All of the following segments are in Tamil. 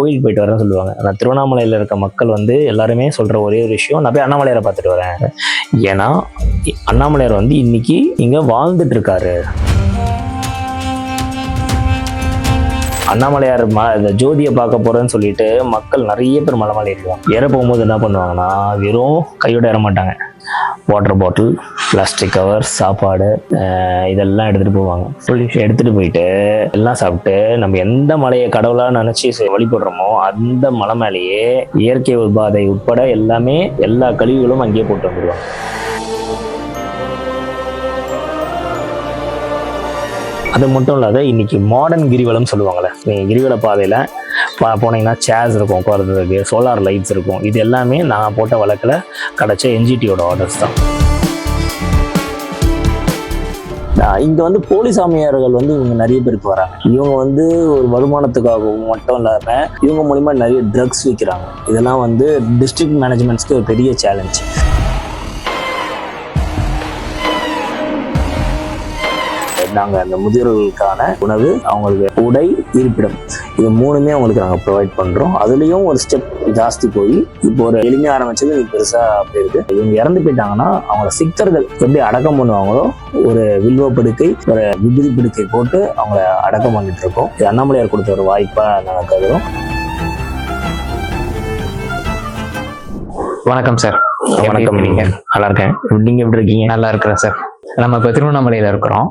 கோயில் போயிட்டு வரேன்னு சொல்லுவாங்க. ஆனால் திருவண்ணாமலையில் இருக்க மக்கள் வந்து எல்லாருமே சொல்கிற ஒரே ஒரு விஷயம் நான் போய் அண்ணாமலையாரை பார்த்துட்டு வரேன். ஏன்னா அண்ணாமலையார் வந்து இன்னைக்கு இங்கே வாழ்ந்துட்டு இருக்காரு. அண்ணாமலையார் ம இந்த ஜோதியை பார்க்க போறேன்னு சொல்லிட்டு மக்கள் நிறைய பேர் மலை மலை ஏறிடுவாங்க. ஏற போகும்போது என்ன பண்ணுவாங்கன்னா வெறும் கையோட ஏற மாட்டாங்க. வாட்டர் பாட்டில் பிளாஸ்டிக் கவர் சாப்பாடு இதெல்லாம் எடுத்துட்டு போவாங்க. எடுத்துட்டு போயிட்டு எல்லாம் சாப்பிட்டு நம்ம எந்த மலையை கடவுளாக நினைச்சு வழிபடுறோமோ அந்த மலை மேலேயே இயற்கை உபாதை உட்பட எல்லாமே எல்லா கழிவுகளும் அங்கேயே போட்டு வந்துடுவாங்க அது மட்டும் இல்லாத இன்னைக்கு மாடர்ன் கிரிவலம் சொல்லுவாங்களே நீங்கள் கிரிவல பாதையில் போனீங்கன்னா சேர்ஸ் இருக்கும் உட்காரதுக்கு சோலார் லைட்ஸ் இருக்கும். இது எல்லாமே நான் போட்ட வழக்கில் கிடச்ச என்ஜிடியோட ஆர்டர்ஸ் தான். இங்கே வந்து போலி சாமியார்கள் வந்து இவங்க நிறைய பேருக்கு வராங்க. இவங்க வந்து ஒரு வருமானத்துக்காகவும் மட்டும் இல்லாமல் இவங்க மூலிமா நிறைய ட்ரக்ஸ் விற்கிறாங்க இதெல்லாம் வந்து டிஸ்ட்ரிக்ட் மேனேஜ்மெண்ட்ஸ்க்கு ஒரு பெரிய சேலஞ்ச் நாங்கள் அந்த முதியோர்களுக்கான உணவு அவங்களுக்கு உடை இருப்பிடம். இது மூணுமே அவங்களுக்கு நாங்கள் ப்ரொவைட் பண்ணுறோம் அதுலேயும் ஒரு ஸ்டெப் ஜாஸ்தி போய் இப்போ ஒரு எளிமையாக ஆரம்பிச்சது இது பெருசாக போயிருக்கு. இவங்க இறந்து போயிட்டாங்கன்னா அவங்கள சித்தர்கள் எப்படி அடக்கம் பண்ணுவாங்களோ ஒரு வில்வ படுக்கை ஒரு விபதி படுக்கை போட்டு அவங்கள அடக்கம் பண்ணிட்டு இருக்கோம். இது அண்ணாமலையார் கொடுத்த ஒரு வாய்ப்பாக நாங்கள் கருதுறோம். வணக்கம் சார் வணக்கம். நீங்க நல்லா இருக்கேன். நீங்கள் எப்படி இருக்கீங்க? நல்லா இருக்கிறேன் சார் நம்ம இப்போ திருவண்ணாமலையில இருக்கிறோம்.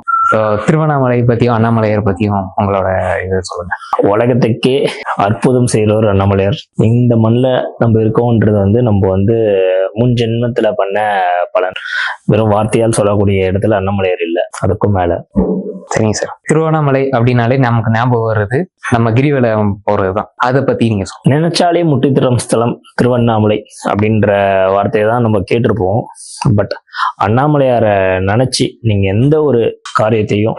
திருவண்ணாமலை பத்தியும் அண்ணாமலையார் பத்தியும் உங்களோட இது சொல்லுங்க. உலகத்துக்கே அற்புதம் செய்கிறவர் அண்ணாமலையார். இந்த மண்ணில் நம்ம இருக்கோன்றது வந்து நம்ம வந்து முன் ஜென்மத்துல பண்ண பலன். வெறும் வார்த்தையால் சொல்லக்கூடிய இடத்துல அண்ணாமலையார் இல்லை. அதுக்கும் மேல. சரிங்க சார். திருவண்ணாமலை அப்படின்னாலே நமக்கு ஞாபகம் வருது நம்ம கிரிவலம் போறது தான் அதை பத்தி நீங்க சொல்லுங்க. நினைச்சாலே முட்டி திரும் ஸ்தலம் திருவண்ணாமலை அப்படின்ற வார்த்தையை தான் நம்ம கேட்டிருப்போம். பட் அண்ணாமலையாரை நினைச்சு நீங்க எந்த ஒரு காரியத்தையும்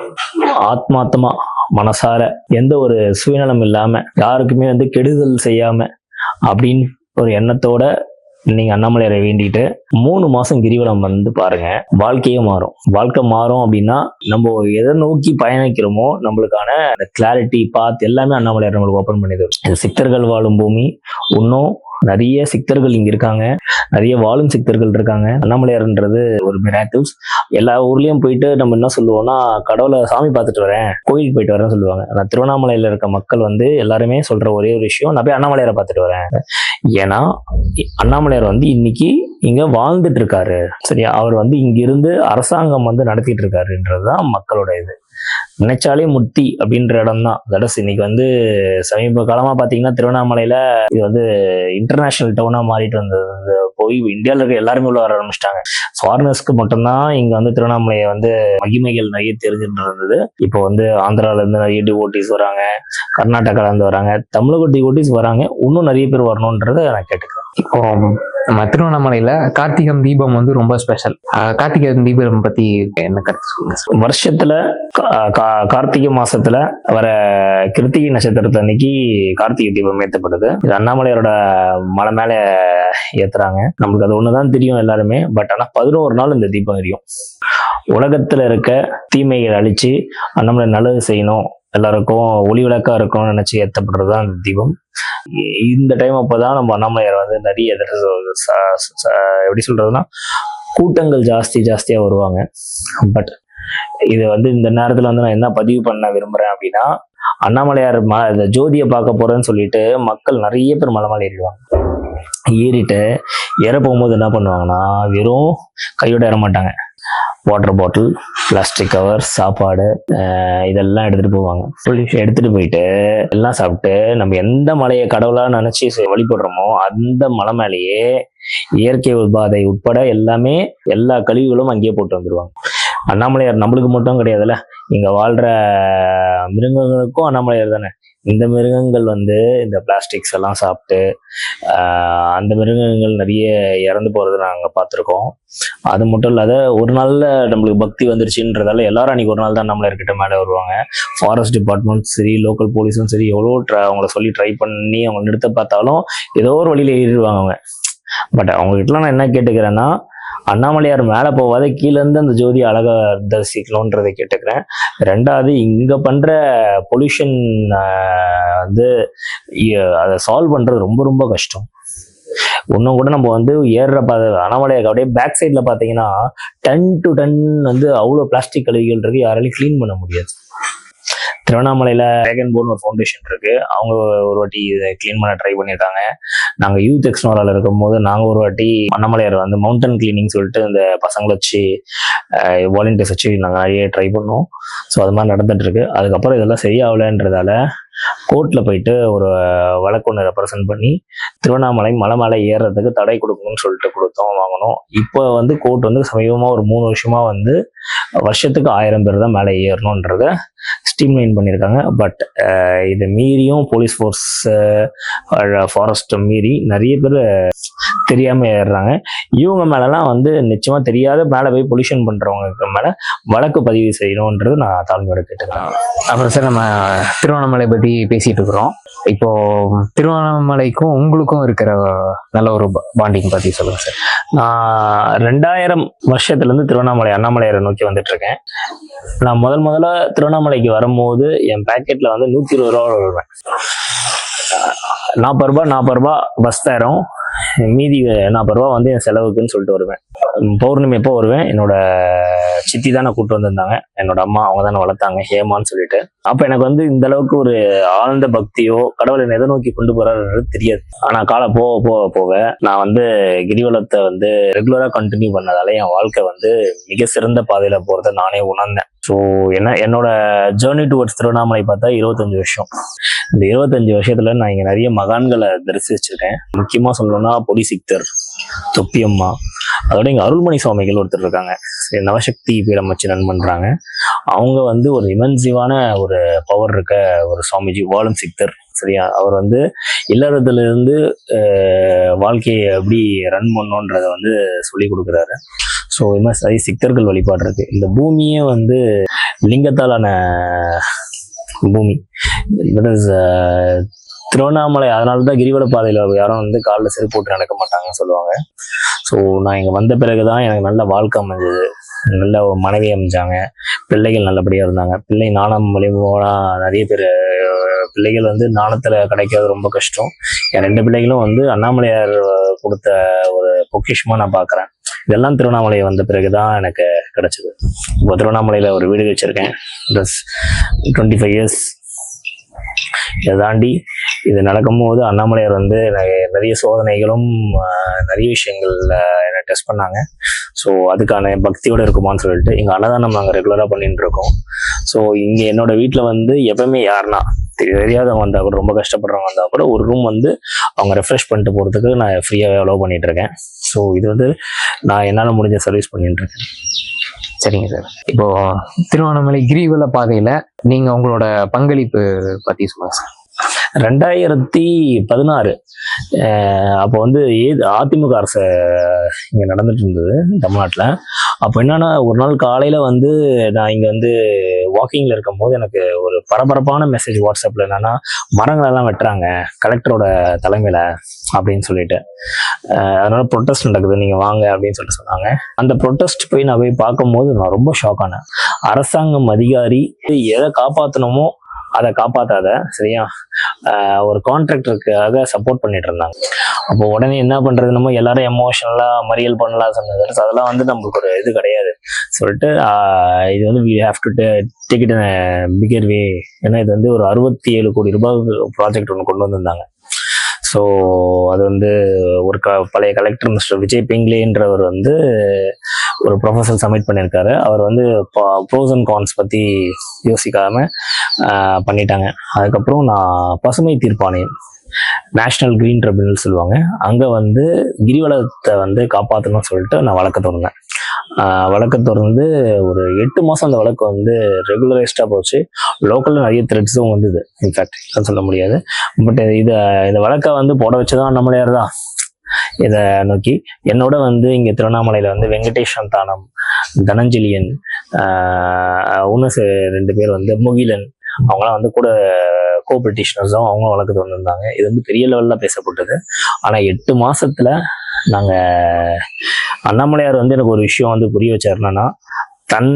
ஆத்மாத்தமா மனசார எந்த ஒரு சுயநலம் இல்லாம யாருக்குமே வந்து கெடுதல் செய்யாம அப்படின்னு ஒரு எண்ணத்தோட நீங்க அண்ணாமலையாரை வேண்டிட்டு மூணு மாசம் கிரிவலம் வந்து பாருங்க. வாழ்க்கையே மாறும். வாழ்க்கை மாறும் அப்படின்னா நம்ம எதை நோக்கி பயணிக்கிறோமோ நம்மளுக்கான அந்த கிளாரிட்டி பாத் எல்லாமே அண்ணாமலையார் நம்மளுக்கு ஓப்பன் பண்ணி தரும். சித்தர்கள் வாழும் பூமி இன்னும் நிறைய சித்தர்கள் இங்க இருக்காங்க. நிறைய வாழும் சித்தர்கள் இருக்காங்க. அண்ணாமலையார்ன்றது ஒரு மிராக்கிள்ஸ் எல்லா ஊர்லயும் போயிட்டு நம்ம என்ன சொல்லுவோம்னா கடவுளை சாமி பார்த்துட்டு வரேன் கோயிலுக்கு போயிட்டு வரேன்னு சொல்லுவாங்க. ஆனா திருவண்ணாமலையில இருக்க மக்கள் வந்து எல்லாருமே சொல்ற ஒரே ஒரு விஷயம் நான் போய் அண்ணாமலையாரை பார்த்துட்டு வரேன். ஏன்னா அண்ணாமலையார் வந்து இன்னைக்கு இங்க வாழ்ந்துட்டு இருக்காரு. சரியா? அவர் வந்து இங்கிருந்து அரசாங்கம் வந்து நடத்திட்டு இருக்காருன்றதுதான் மக்களோட இது. நினைச்சாலே முத்தி அப்படின்ற இடம் தான் தடஸ் இன்னைக்கு வந்து சமீப காலமா பாத்தீங்கன்னா திருவண்ணாமலையில இது வந்து இன்டர்நேஷனல் டவுனா மாறிட்டு வந்தது. போய் இந்தியாவில் இருக்க எல்லாருமே உள்ள வர ஆரம்பிச்சிட்டாங்க. ஃபாரினர்ஸ்க்கு மட்டும்தான் இங்க வந்து திருவண்ணாமலையை வந்து மகிமைகள் நிறைய தெரிஞ்சுட்டு இருந்தது. இப்போ வந்து ஆந்திரால இருந்து நிறைய டிவோட்டிஸ் வராங்க கர்நாடகால இருந்து வராங்க தமிழக டிவோட்டிஸ் வராங்க. இன்னும் நிறைய பேர் வரணுன்றதை நான் கேட்டுக்கிறேன். இப்போ நம்ம திருவண்ணாமலையில கார்த்திகம் தீபம் வந்து ரொம்ப ஸ்பெஷல் கார்த்திகை தீபம் பத்தி என்ன கருத்து சொல்லுங்க வருஷத்துல கார்த்திகை மாசத்துல வர கிருத்திகை நட்சத்திரத்து அன்னைக்கு கார்த்திகை தீபம் ஏற்றப்படுது இது அண்ணாமலையோட மலை மேல ஏத்துறாங்க. நம்மளுக்கு அது ஒண்ணுதான் தெரியும் எல்லாருமே பட் ஆனா பதினோரு நாள் இந்த தீபம் எரியும். உலகத்துல இருக்க தீமைகள் அழிச்சு அண்ணாமலை நல்லது செய்யணும். எல்லாருக்கும் ஒளி விளக்கா இருக்கணும்னு நினைச்சு ஏற்றப்படுறது தான் இந்த தீபம். இந்த டைம் அப்போதான் நம்ம அண்ணாமலையார் வந்து நிறைய எப்படி சொல்றதுன்னா கூட்டங்கள் ஜாஸ்தி ஜாஸ்தியாக வருவாங்க. பட் இது வந்து இந்த நேரத்தில் வந்து நான் என்ன பதிவு பண்ண விரும்புகிறேன் அப்படின்னா அண்ணாமலையார் ம இந்த ஜோதியை பார்க்க போறேன்னு சொல்லிட்டு மக்கள் நிறைய பேர் மலை மலை ஏறிடுவாங்க. ஏறிட்டு ஏற போகும்போது என்ன பண்ணுவாங்கன்னா வெறும் கையோட ஏற மாட்டாங்க. வாட்டர் பாட்டில் பிளாஸ்டிக் கவர் சாப்பாடு இதெல்லாம் எடுத்துட்டு போவாங்க. எடுத்துட்டு போயிட்டு எல்லாம் சாப்பிட்டு நம்ம எந்த மலையை கடவுளா நினைச்சு வழிபடுறோமோ அந்த மலை மேலேயே இயற்கை உபாதை உட்பட எல்லாமே எல்லா கழிவுகளும் அங்கேயே போட்டு வந்துருவாங்க. அண்ணாமலையார் நம்மளுக்கு மட்டும் கிடையாதுல்ல இங்க வாழ்ற மிருகங்களுக்கும் அண்ணாமலையார் தானே. இந்த மிருகங்கள் வந்து இந்த பிளாஸ்டிக்ஸ் எல்லாம் சாப்பிட்டு அந்த மிருகங்கள் நிறைய இறந்து போறது நாங்கள் பார்த்துருக்கோம். அது மட்டும் இல்லாத ஒரு நாள்ல நம்மளுக்கு பக்தி வந்துருச்சுன்றதால எல்லாரும் அன்னைக்கு ஒரு நாள் தான் நம்மள இருக்கிட்ட மேலே வருவாங்க. ஃபாரஸ்ட் டிபார்ட்மெண்ட் சரி லோக்கல் போலீஸும் சரி எவ்வளோ ட்ரை அவங்கள சொல்லி ட்ரை பண்ணி அவங்க நிறுத்த பார்த்தாலும் ஏதோ ஒரு வழியில் ஏறிடுவாங்க அவங்க. பட் அவங்ககிட்டலாம் நான் என்ன கேட்டுக்கிறேன்னா அண்ணாமலையார் மேலே போகாத கீழேருந்து அந்த ஜோதி அழகா தரிசிக்கணுன்றதை கேட்டுக்கிறேன். ரெண்டாவது இங்கே பண்ணுற பொல்யூஷன் வந்து அதை சால்வ் பண்ணுறது ரொம்ப ரொம்ப கஷ்டம். இன்னும் கூட நம்ம வந்து ஏறுற பா அண்ணாமலையார் அப்படியே பேக் சைடில் பார்த்தீங்கன்னா டன் டு டன் வந்து அவ்வளோ பிளாஸ்டிக் கழிவுகள் இருக்குது யாராலையும் க்ளீன் பண்ண முடியாது. திருவண்ணாமலையில் வேகன் போர்னு ஒரு ஃபவுண்டேஷன் இருக்கு. அவங்க ஒரு வாட்டி இதை க்ளீன் பண்ண ட்ரை பண்ணியிருக்காங்க. நாங்கள் யூத் எக்ஸ்னோரால் இருக்கும்போது நாங்கள் ஒரு வாட்டி அண்ணாமலையார் வந்து மவுண்டன் கிளீனிங் சொல்லிட்டு இந்த பசங்களை வச்சு வாலண்டியர்ஸ் வச்சு நாங்கள் நிறைய ட்ரை பண்ணோம். ஸோ அது மாதிரி நடந்துட்டு இருக்கு. அதுக்கப்புறம் இதெல்லாம் சரியாகலன்றதால கோர்ட்டில் போயிட்டு ஒரு வழக்கு ஒன்று ரெப்ரசன்ட் பண்ணி திருவண்ணாமலை மலை மேலே ஏறுறதுக்கு தடை கொடுக்கணும்னு சொல்லிட்டு கொடுத்தோம் வாங்கினோம். இப்போ வந்து கோர்ட் வந்து சமீபமாக ஒரு மூணு வருஷமாக வந்து வருஷத்துக்கு ஆயிரம் பேர் தான் மேலே ஏறணுன்றத ஸ்ட்ரீம்லைன் பண்ணியிருக்காங்க. பட் இதை மீறியும் போலீஸ் ஃபோர்ஸ் ஃபாரஸ்ட்டை மீறி நிறைய பேர் தெரியாமல் ஏறுறாங்க. இவங்க மேலெலாம் வந்து நிச்சயமாக தெரியாத மேலே போய் பொல்யூஷன் பண்ணுறவங்களுக்கு மேலே வழக்கு பதிவு செய்யணுன்றது நான் தாழ்மையோட கேட்டுக்கிறேன். அப்புறம் சார் நம்ம திருவண்ணாமலை பற்றி பத்தி பேசிட்டு இருக்கிறோம். இப்போ திருவண்ணாமலைக்கும் உங்களுக்கும் இருக்கிற நல்ல ஒரு பாண்டிங் பத்தி சொல்லுங்க சார். நான் ரெண்டாயிரம் வருஷத்துல இருந்து திருவண்ணாமலை அண்ணாமலையாரை நோக்கி வந்துட்டு இருக்கேன் நான் முதல் முதல்ல திருவண்ணாமலைக்கு வரும்போது என் பேக்கெட்ல வந்து நூத்தி இருபது ரூபா வருவேன். நாற்பது ரூபா நாற்பது ரூபா பஸ் தரும் மீதி நாற்பது ரூபா வந்து என் செலவுக்குன்னு சொல்லிட்டு வருவேன். பௌர்ணமி எப்போ வருவேன்? என்னோட சித்தி தானே கூப்பிட்டு வந்திருந்தாங்க. என்னோட அம்மா அவங்க தானே வளர்த்தாங்க ஹேமான்னு சொல்லிட்டு. அப்போ எனக்கு வந்து இந்த அளவுக்கு ஒரு ஆழ்ந்த பக்தியோ கடவுளை எதை நோக்கி கொண்டு போறாருன்றது தெரியாது. ஆனால் காலை போக போக போக நான் வந்து கிரிவலத்தை வந்து ரெகுலராக கண்டினியூ பண்ணதால என் வாழ்க்கை வந்து மிக சிறந்த பாதையில் போகிறத நானே உணர்ந்தேன். ஸோ என்ன என்னோட ஜேர்னி டுவர்ட்ஸ் திருவண்ணாமலை பார்த்தா இருபத்தஞ்சு வருஷம். இந்த இருபத்தஞ்சு வருஷத்துல நான் இங்கே நிறைய மகான்களை தரிசிச்சிருக்கேன். முக்கியமாக சொல்லணும்னா பொடி சிக்தர் தொப்பியம்மா அதோட இங்கே அருள்மணி சுவாமிகள் ஒருத்தர் இருக்காங்க. சரி, நவசக்தி பீடம் வச்சு ரன் பண்ணுறாங்க அவங்க வந்து ஒரு இமன்சிவான ஒரு பவர் இருக்க ஒரு சுவாமிஜி வாழும் சிக்தர் சரியா? அவர் வந்து இல்லறதுலேருந்து வாழ்க்கையை எப்படி ரன் பண்ணோன்றதை வந்து சொல்லி கொடுக்குறாரு. ஸோ இது மாதிரி சித்தர்கள் வழிபாடு இருக்கு இந்த பூமியே வந்து லிங்கத்தாலான பூமி. That is Tiruvannamalai. அதனால தான் கிரிவல பாதையில் யாரும் வந்து காலில் செருப்பு போட்டு நடக்க மாட்டாங்கன்னு சொல்லுவாங்க. ஸோ நான் இங்கே வந்த பிறகு தான் எனக்கு நல்ல வாழ்க்கை அமைஞ்சது. நல்ல மனைவி அமைஞ்சாங்க. பிள்ளைகள் நல்லபடியாக இருந்தாங்க. பிள்ளை நாணம் மூலியமாக நிறைய பேர் பிள்ளைகள் வந்து நாணத்தில் கிடைக்கிறது ரொம்ப கஷ்டம். என் ரெண்டு பிள்ளைகளும் வந்து அண்ணாமலையார் கொடுத்த ஒரு பொக்கிஷமாக நான் பார்க்குறேன் இதெல்லாம் திருவண்ணாமலை வந்த பிறகு தான் எனக்கு கிடைச்சது. இப்போ திருவண்ணாமலையில் ஒரு வீடு வச்சுருக்கேன். ப்ளஸ் டுவெண்ட்டி ஃபைவ் இயர்ஸ் இதை தாண்டி இது நடக்கும்போது அண்ணாமலையார் வந்து நிறைய- நிறைய சோதனைகளும் நிறைய விஷயங்கள் என்னை டெஸ்ட் பண்ணாங்க. ஸோ அதுக்கான பக்தியோடு இருக்குமான்னு சொல்லிட்டு எங்கள் அன்னதானம் நாங்கள் ரெகுலராக பண்ணிட்டு இருக்கோம். ஸோ இங்கே என்னோட வீட்டில் வந்து எப்பவுமே யாருன்னா தெரியாதவங்க வந்தால் கூட ரொம்ப கஷ்டப்படுறவங்க வந்தால் கூட ஒரு ரூம் வந்து அவங்க ரெஃப்ரெஷ் பண்ணிட்டு போகிறதுக்கு நான் ஃப்ரீயாக அலோவ் பண்ணிகிட்ருக்கேன் ஸோ இது வந்து நான் என்னால் முடிஞ்ச சர்வீஸ் பண்ணிட்டு இருக்கேன். சரிங்க சார் இப்போ திருவண்ணாமலை கிரிவல பாதையில் நீங்கள் உங்களோட பங்களிப்பு பற்றி சொல்லுங்கள் சார் ரெண்டாயிரத்தி பதினாறு. அப்போ வந்து ஏது அதிமுக அரசு இங்கே நடந்துட்டு இருந்தது தமிழ்நாட்டில். அப்போ என்னன்னா ஒரு நாள் காலையில் வந்து நான் இங்கே வந்து வாக்கிங்கில் இருக்கும்போது எனக்கு ஒரு பரபரப்பான மெசேஜ் வாட்ஸ்அப்பில் என்னன்னா மரங்களெல்லாம் வெட்டுறாங்க கலெக்டரோட தலைமையில் அப்படின்னு சொல்லிட்டு. அதனால் அதனால ப்ரொட்டஸ்ட் நடக்குது நீங்கள் வாங்க அப்படின்னு சொல்லிட்டு சொன்னாங்க. அந்த ப்ரொட்டஸ்ட் போய் நான் போய் பார்க்கும்போது நான் ரொம்ப ஷாக் ஆனேன். அரசாங்கம் அதிகாரி எதை காப்பாற்றணுமோ அதை காப்பாத்தாத சரியா? ஒரு கான்ட்ராக்டருக்காக சப்போர்ட் பண்ணிட்டு இருந்தாங்க. அப்போ உடனே என்ன பண்றது நம்ம? எல்லாரும் எமோஷனலா மறியல் பண்ணலாம் சொன்னது. அதெல்லாம் வந்து நம்மளுக்கு ஒரு இது கிடையாது. சொல்லிட்டு இது வந்து we have to take it bigger way ஏன்னா இது வந்து ஒரு அறுபத்தி ஏழு கோடி ரூபாய் ப்ராஜெக்ட் ஒன்று கொண்டு வந்திருந்தாங்க. ஸோ அது வந்து ஒரு க பழைய கலெக்டர் மிஸ்டர் விஜய் பிங்லேன்றவர் வந்து ஒரு ப்ரொஃபஸர் சப்மிட் பண்ணியிருக்காரு. அவர் வந்து ப்ரோஸ் அண்ட் கான்ஸ் பற்றி யோசிக்காம பண்ணிட்டாங்க. அதுக்கப்புறம் நான் பசுமை தீர்ப்பாணையம் நேஷனல் கிரீன் ட்ரிபியூனல் சொல்லுவாங்க. அங்கே வந்து கிரிவலத்தை வந்து காப்பாற்றணும்னு சொல்லிட்டு நான் வழக்க தொடர்ந்தேன். ஆஹ் தொடர்ந்து ஒரு எட்டு மாதம் அந்த வழக்கு வந்து ரெகுலரைஸ்டாக போச்சு. லோக்கலில் நிறைய த்ரெட்ஸும் வந்தது. இன்ஃபேக்ட் சொல்ல முடியாது. பட் இதை இந்த வழக்கை வந்து போட வச்சதான் நம்மளையார் தான் இதை நோக்கி என்னோட வந்து இங்கே திருவண்ணாமலையில் வந்து வெங்கடேஷ் சந்தானம் தனஞ்சலியன் ஆஹ் இன்னும் ரெண்டு பேர் வந்து முகிலன் அவங்களாம் வந்து கூட கோ பிரிட்டிஷனர்ஸும் அவங்க வழக்கு வந்திருந்தாங்க. இது வந்து பெரிய லெவலில் பேசப்பட்டது. ஆனால் எட்டு மாதத்தில் நாங்கள் அண்ணாமலையார் வந்து எனக்கு ஒரு விஷயம் வந்து புரிய வச்சார் என்னன்னா தன்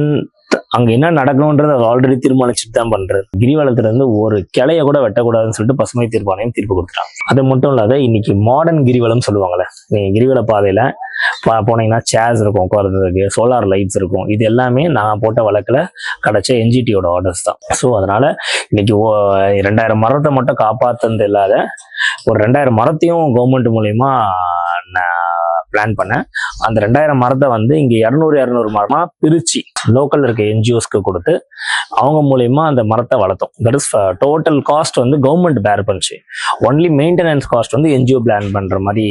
அங்க என்ன நடக்கணும்ன்றது ஆல்ரெடி தீர்மானிச்சுட்டு தான் பண்றாரு கிரிவலத்துல இருந்து ஒரு கிளைய கூட வெட்டக்கூடாதுன்னு சொல்லிட்டு பசுமை தீர்ப்பாணையம் தீர்ப்பு கொடுத்துட்டாங்க. அது மட்டும் இல்லாத இன்னைக்கு மாடர்ன் கிரிவலம் சொல்லுவாங்கல்ல நீங்க கிரிவல பாதையில போனீங்கன்னா சேர்ஸ் இருக்கும் உட்கார்றதுக்கு சோலார் லைட்ஸ் இருக்கும். இது எல்லாமே நான் போட்ட வழக்குல கிடைச்ச என்ஜிடியோட ஆர்டர்ஸ் தான். ஸோ அதனால இன்னைக்கு ஓ- ரெண்டாயிரம் மரத்தை மட்டும் காப்பாத்துனது இல்லாத ஒரு ரெண்டாயிரம் மரத்தையும் கவர்மெண்ட் மூலயமா நான் பிளான் பண்ணேன். அந்த ரெண்டாயிரம் மரத்தை வந்து இங்கே இரநூறு இரநூறு மரமாக பிரிச்சு லோக்கலில் இருக்க என்ஜிஓஸ்க்கு கொடுத்து அவங்க மூலயமா அந்த மரத்தை வளர்த்தோம். தட் இஸ் டோட்டல் காஸ்ட் வந்து கவர்மெண்ட் பேர் பண்ணுச்சு. ஒன்லி மெயின்டெனன்ஸ் காஸ்ட் வந்து என்ஜிஓ பிளான் பண்ணுற மாதிரி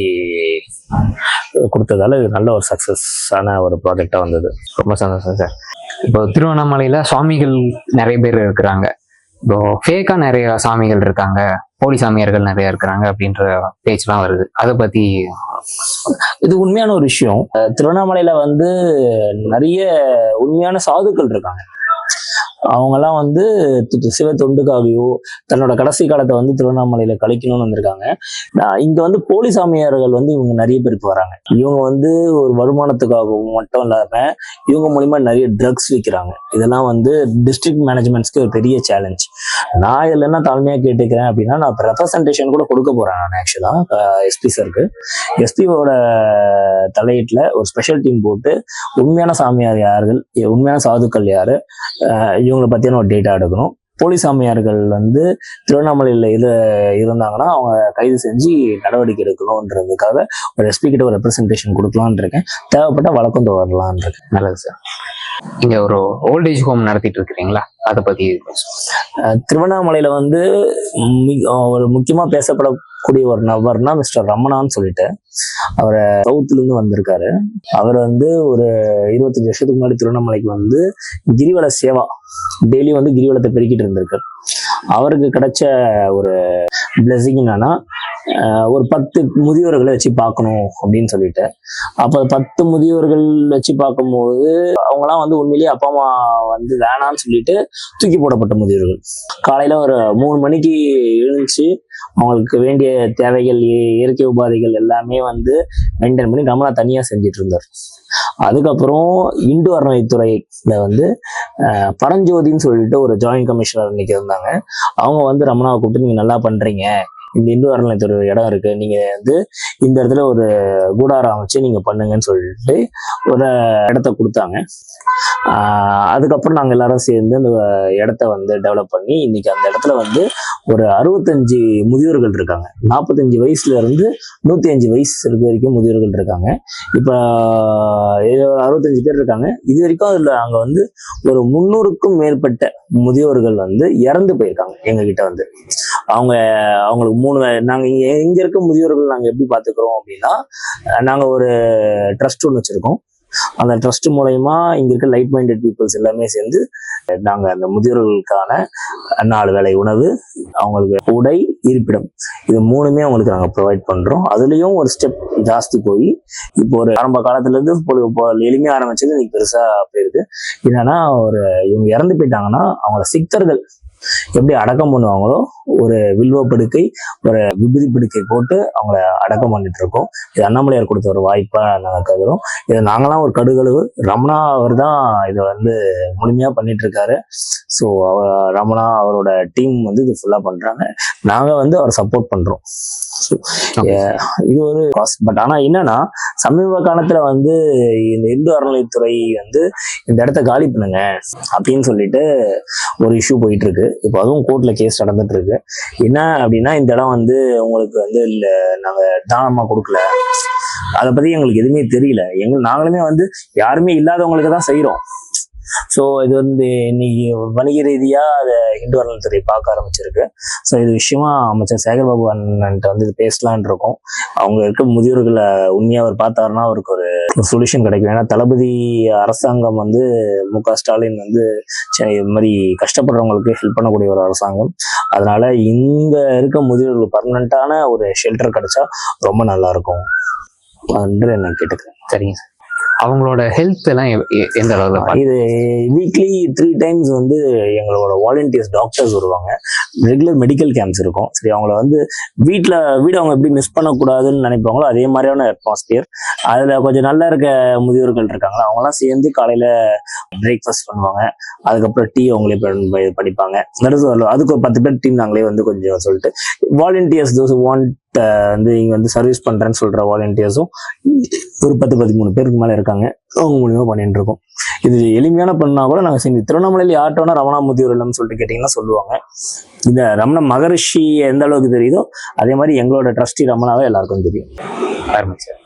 கொடுத்ததால இது நல்ல ஒரு சக்ஸஸான ஒரு ப்ராஜெக்டாக வந்தது. ரொம்ப சந்தோஷம் சார் இப்போ திருவண்ணாமலையில் சுவாமிகள் நிறைய பேர் இருக்கிறாங்க. இப்போ ஃபேக்கா நிறைய சாமிகள் இருக்காங்க. போலி சாமியார்கள் நிறைய இருக்கிறாங்க அப்படின்ற பேச்செலாம் வருது. அதை பத்தி இது உண்மையான ஒரு விஷயம். திருவண்ணாமலையில வந்து நிறைய உண்மையான சாதுக்கள் இருக்காங்க. அவங்கெல்லாம் வந்து சிவ தொண்டுக்காகவோ தன்னோட கடைசி காலத்தை வந்து திருவண்ணாமலையில கழிக்கணும்னு வந்திருக்காங்க. நான் இங்க வந்து போலி சாமியார்கள் வந்து இவங்க நிறைய பேருக்கு வராங்க. இவங்க வந்து ஒரு வருமானத்துக்காகவும் மட்டும் இல்லாம இவங்க மூலியமா நிறைய ட்ரக்ஸ் விற்கிறாங்க இதெல்லாம் வந்து டிஸ்ட்ரிக்ட் மேனேஜ்மெண்ட்ஸ்க்கு ஒரு பெரிய சேலஞ்ச் நான் இதுல என்ன தாழ்மையா கேட்டுக்கிறேன் அப்படின்னா நான் ரெப்ரசன்டேஷன் கூட கொடுக்க போறேன் நான் ஆக்சுவலா எஸ்பி சருக்கு எஸ்பிஓட தலையீட்டுல ஒரு ஸ்பெஷல் டீம் போட்டு உண்மையான சாமியார் யார்கள் உண்மையான சாதுக்கள் யாரு? இவங்களை பற்றியான ஒரு டேட்டா எடுக்கணும். போலி சாமியார்கள் வந்து திருவண்ணாமலையில் இது இருந்தாங்கன்னா அவங்க கைது செஞ்சு நடவடிக்கை எடுக்கணுன்றதுக்காக ஒரு எஸ்பி கிட்ட ஒரு ரெப்ரசன்டேஷன் கொடுக்கலான் இருக்கேன். தேவைப்பட்ட வழக்கம் தொடரலான் இருக்கேன். நல்லது சார். இங்க ஒரு ஓல்டேஜ் ஹோம் நடத்திட்டு இருக்கிறீங்களா? அதை பத்தி திருவண்ணாமலையில வந்து ஒரு முக்கியமா பேசப்படக்கூடிய ஒரு நபர்னா மிஸ்டர் ரமணான்னு சொல்லிட்டு அவர் சவுத்துல இருந்து வந்திருக்காரு. அவர் வந்து ஒரு இருபத்தஞ்சு வருஷத்துக்கு முன்னாடி திருவண்ணாமலைக்கு வந்து கிரிவல சேவா டெய்லி வந்து கிரிவலத்தை பெருக்கிட்டு இருந்திருக்காரு. அவருக்கு கிடைச்ச ஒரு பிளெஸிங் என்னன்னா ஒரு பத்து முதியோர்களை வச்சு பார்க்கணும் அப்படின்னு சொல்லிட்டு. அப்போ பத்து முதியோர்கள் வச்சு பார்க்கும்போது அவங்கலாம் வந்து உண்மையிலேயே அப்பா அம்மா வந்து வேணான்னு சொல்லிட்டு தூக்கி போடப்பட்ட முதியோர்கள். காலையில ஒரு மூணு மணிக்கு எழுந்துச்சு. அவங்களுக்கு வேண்டிய தேவைகள் இயற்கை உபாதைகள் எல்லாமே வந்து மெயின்டைன் பண்ணி ரமணா தனியா செஞ்சுட்டு இருந்தார். அதுக்கப்புறம் இந்து அறநிலைத்துறையில வந்து பரஞ்சோதின்னு சொல்லிட்டு ஒரு ஜாயிண்ட் கமிஷனர் இன்னைக்கு இருந்தாங்க. அவங்க வந்து ரமணாவை கூப்பிட்டு நீங்க நல்லா பண்றீங்க. இந்த இந்து அறநிலையத்துறை இடம் இருக்கு. நீங்க வந்து இந்த இடத்துல ஒரு கூடாரம் அமைச்சு நீங்க பண்ணுங்கன்னு சொல்லிட்டு ஒரு இடத்த கொடுத்தாங்க. அதுக்கப்புறம் நாங்கள் எல்லாரும் சேர்ந்து அந்த இடத்த வந்து டெவலப் பண்ணி இன்னைக்கு அந்த இடத்துல வந்து ஒரு அறுபத்தஞ்சு முதியோர்கள் இருக்காங்க. நாற்பத்தஞ்சு வயசுல இருந்து நூத்தி அஞ்சு வயசு இருக்க வரைக்கும் முதியோர்கள் இருக்காங்க. இப்போ அறுபத்தஞ்சு பேர் இருக்காங்க. இது வரைக்கும் அதுல அங்க வந்து ஒரு முந்நூறுக்கும் மேற்பட்ட முதியோர்கள் வந்து இறந்து போயிருக்காங்க எங்ககிட்ட வந்து. அவங்க அவங்களுக்கு மூணு வே- நாங்க இங்க இருக்க முதியோர்கள் நாங்க எப்படி பார்த்துக்கிறோம் அப்படின்னா நாங்கள் ஒரு ட்ரஸ்ட் ஒன்று வச்சிருக்கோம். அந்த ட்ரஸ்ட் மூலயமா இங்க இருக்க லைட் மைண்டட் பீப்புள்ஸ் எல்லாமே சேர்ந்து நாங்க அந்த முதியோர்களுக்கான நாலு வேளை உணவு அவங்களுக்கு உடை இருப்பிடம். இது மூணுமே அவங்களுக்கு நாங்க ப்ரொவைட் பண்றோம். அதுலயும் ஒரு ஸ்டெப் ஜாஸ்தி போய் இப்போ ஒரு ஆரம்ப காலத்துல இருந்து இப்போ எளிமையா ஆரம்பிச்சது இன்னைக்கு பெருசா போயிருக்கு. என்னன்னா ஒரு இவங்க இறந்து போயிட்டாங்கன்னா அவங்கள சித்தர்கள் எப்படி அடக்கம் பண்ணுவாங்களோ ஒரு வில்வ படுக்கை ஒரு விபூதி படுக்கை போட்டு அவங்கள அடக்கம் பண்ணிட்டு இருக்கோம். இது அண்ணாமலையார் கொடுத்த ஒரு வாய்ப்பா நாங்க கருதுறோம். இது நாங்களாம் ஒரு கடுகளவு ரமணா அவர் தான் இதை வந்து முழுமையா பண்ணிட்டு இருக்காரு. ஸோ ரமணா அவரோட டீம் வந்து இது ஃபுல்லா பண்றாங்க. நாங்க வந்து அவரை சப்போர்ட் eh, இது ஒரு காஸ்ட் பட் ஆனா என்னன்னா சமீப காலத்துல வந்து இந்த இந்து அறநிலைத்துறை வந்து இந்த இடத்த காலி பண்ணுங்க அப்படின்னு சொல்லிட்டு ஒரு இஷ்யூ போயிட்டு இருக்கு. இப்போ அதுவும் கோர்ட்ல கேஸ் நடந்துட்டு இருக்கு என்ன அப்படின்னா இந்த இடம் வந்து உங்களுக்கு வந்து இல்ல நாங்க தானமா கொடுக்கல. அதை பத்தி எங்களுக்கு எதுவுமே தெரியல. எங்க நாங்களுமே வந்து யாருமே இல்லாதவங்களுக்கு தான் செய்கிறோம் ஸோ இது வந்து இன்னைக்கு வணிக ரீதியாக அதை இந்து அறநிலைத்துறை பார்க்க ஆரம்பிச்சிருக்கு. ஸோ இது விஷயமா அமைச்சர் சேகர்பாபு அண்ணன்ட்ட வந்து இது பேசலான் இருக்கோம். அவங்க இருக்க முதியோர்களை உண்மையாக அவர் பார்த்தாருன்னா அவருக்கு ஒரு சொல்யூஷன் கிடைக்கும். ஏன்னா தளபதி அரசாங்கம் வந்து மு க ஸ்டாலின் வந்து சே, இது மாதிரி கஷ்டப்படுறவங்களுக்கு ஹெல்ப் பண்ணக்கூடிய ஒரு அரசாங்கம். அதனால இங்க இருக்க முதியோர்கள் பர்மனண்ட்டான ஒரு ஷெல்டர் கிடைச்சா ரொம்ப நல்லா இருக்கும். என்று நான் கேட்டுக்கிறேன். சரிங்க சார். அவங்களோட ஹெல்த் எல்லாம் எ- எந்த அளவுல இது வீக்லி த்ரீ டைம்ஸ் வந்து எங்களோட வாலண்டியர்ஸ் டாக்டர்ஸ் வருவாங்க. ரெகுலர் மெடிக்கல் கேம்ப்ஸ் இருக்கும். சரி அவங்கள வந்து வீட்டில் வீடு அவங்க எப்படி மிஸ் பண்ணக்கூடாதுன்னு நினைப்பாங்களோ அதே மாதிரியான அட்மாஸ்பியர் அதில் கொஞ்சம் நல்லா இருக்க முதியோர்கள் இருக்காங்களா அவங்களாம் சேர்ந்து காலையில் பிரேக்ஃபாஸ்ட் பண்ணுவாங்க. அதுக்கப்புறம் டீ அவங்களே படிப்பாங்க அதுக்கு ஒரு பத்து பேர் டீம் நாங்களே வந்து கொஞ்சம் சொல்லிட்டு வாலண்டியர்ஸ் தோஸ் வாண்ட் வந்து இங்கே வந்து சர்வீஸ் பண்ணுறேன்னு சொல்கிற வாலண்டியர்ஸும் ஒரு பத்து பதிமூணு பேருக்கு மேலே இருக்காங்க. அவங்க மூலியமாக பண்ணிட்டு இருக்கோம். இது எளிமையான பண்ணா கூட நாங்கள் செஞ்சு திருவண்ணாமலையில் யார்ட்டோனா ரமணா முதியோர் இல்லம்னு சொல்லிட்டு கேட்டிங்கன்னா சொல்லுவாங்க. இந்த ரமண மகரிஷி எந்த அளவுக்கு தெரியுதோ அதே மாதிரி எங்களோட ட்ரஸ்டி ரமணாவே எல்லாருக்கும் தெரியும். ஆரம்பிச்சு சார்